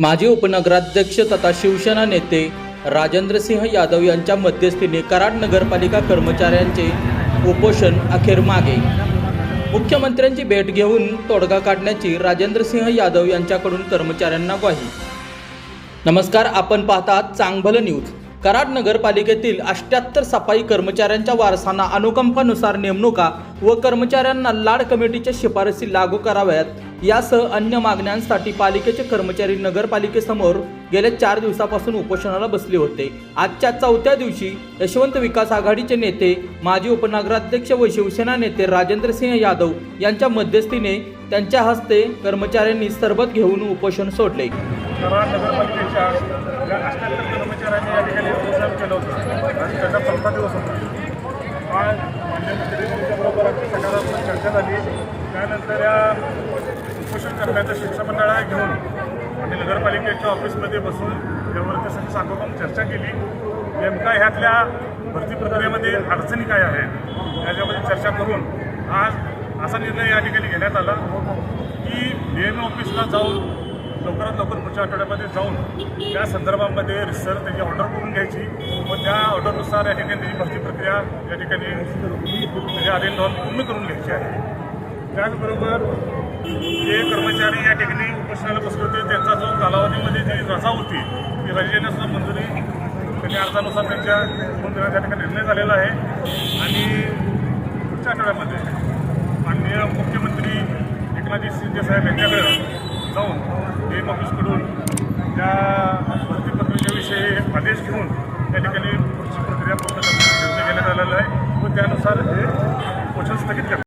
माजी उपनगराध्यक्ष तथा शिवसेना नेते राजेंद्रसिंह यादव यांच्या मध्यस्थीने कराड नगरपालिका कर्मचाऱ्यांचे उपोषण अखेर मागे. मुख्यमंत्र्यांची भेट घेऊन तोडगा काढण्याची राजेंद्रसिंह यादव यांच्याकडून कर्मचाऱ्यांना ग्वाही. नमस्कार आपण पाहतात चांगभलं न्यूज. कराड नगरपालिकेतील अष्ट्याहत्तर सफाई कर्मचाऱ्यांच्या वारसांना अनुकंपानुसार नेमणुका व कर्मचाऱ्यांना लाड कमिटीच्या शिफारसी लागू कराव्यात. यासह अन्य मागण्यांसाठी पालिकेचे कर्मचारी नगरपालिकेसमोर गेल्या चार दिवसापासून उपोषणाला बसले होते. आजच्या चौथ्या दिवशी यशवंत विकास आघाडीचे नेते माजी उपनगराध्यक्ष व शिवसेना नेते राजेंद्र सिंह यादव यांच्या मध्यस्थीने त्यांच्या हस्ते कर्मचाऱ्यांनी सरबत घेऊन उपोषण सोडले कराड नगरपालिकेच्या या अष्ट्याहत्तर कर्मचाऱ्यांनी या ठिकाणी उपोषण केलं होतं आणि त्याचा दिवस होता आज मान्य मुख्यमंत्र्यांबरोबर सकारात्मक चर्चा झाली त्यानंतर या उपोषण करण्याचं शिष्टमंडळ घेऊन आम्ही नगरपालिकेच्या ऑफिसमध्ये बसून यावरती सगळी सांगोपांग चर्चा केली नेमका ह्यातल्या भरती प्रक्रियेमध्ये अडचणी काय आहेत याच्यामध्ये चर्चा करून आज असा निर्णय या ठिकाणी घेण्यात आला की डी एम ऑफिसला जाऊन लवकरात लवकर पुढच्या आठवड्यामध्ये जाऊन त्या संदर्भामध्ये रिसर्च त्याची ऑर्डर करून घ्यायची व त्या ऑर्डरनुसार या ठिकाणी त्याची भरती प्रक्रिया या ठिकाणी त्याच्या अधीन राहून पूर्ण करून घ्यायची आहे. त्याचबरोबर जे कर्मचारी या ठिकाणी उपोषणाला बसले होते त्यांचा जो कालावधीमध्ये जी रजा होती ती रजेने सुद्धा मंजुरी त्यांनी अर्जानुसार त्यांच्या फोन देण्याचा या ठिकाणी निर्णय झालेला आहे. आणि पुढच्या आठवड्यामध्ये माननीय मुख्यमंत्री एकनाथजी शिंदे साहेब यांच्याकडे जाऊन एम ऑफिसकडून त्या भरती प्रक्रियेविषयी आदेश घेऊन त्या ठिकाणी पुढची प्रक्रिया पूर्ण करण्याचा निर्णय घेण्यात आलेला आहे व त्यानुसार हे पोषण स्थगित